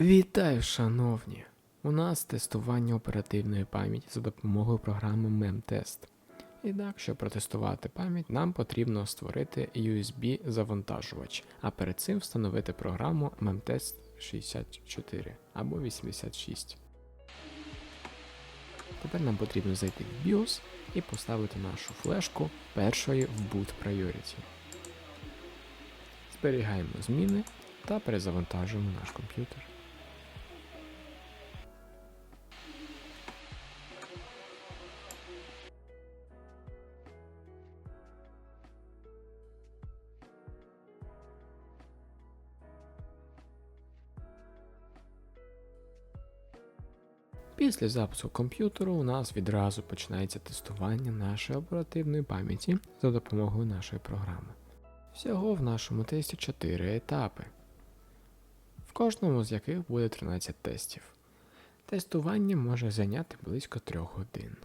Вітаю, шановні! У нас тестування оперативної пам'яті за допомогою програми MemTest. І так, щоб протестувати пам'ять, нам потрібно створити USB-завантажувач, а перед цим встановити програму MemTest 64 або 86. Тепер нам потрібно зайти в BIOS і поставити нашу флешку першої в Boot Priority. Зберігаємо зміни та перезавантажуємо наш комп'ютер. Після запуску комп'ютеру у нас відразу починається тестування нашої оперативної пам'яті за допомогою нашої програми. Всього в нашому тесті 4 етапи, в кожному з яких буде 13 тестів. Тестування може зайняти близько 3 годин.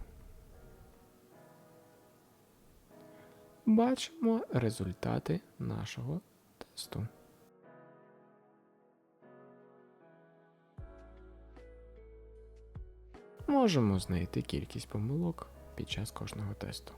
Бачимо результати нашого тесту. Можемо знайти кількість помилок під час кожного тесту.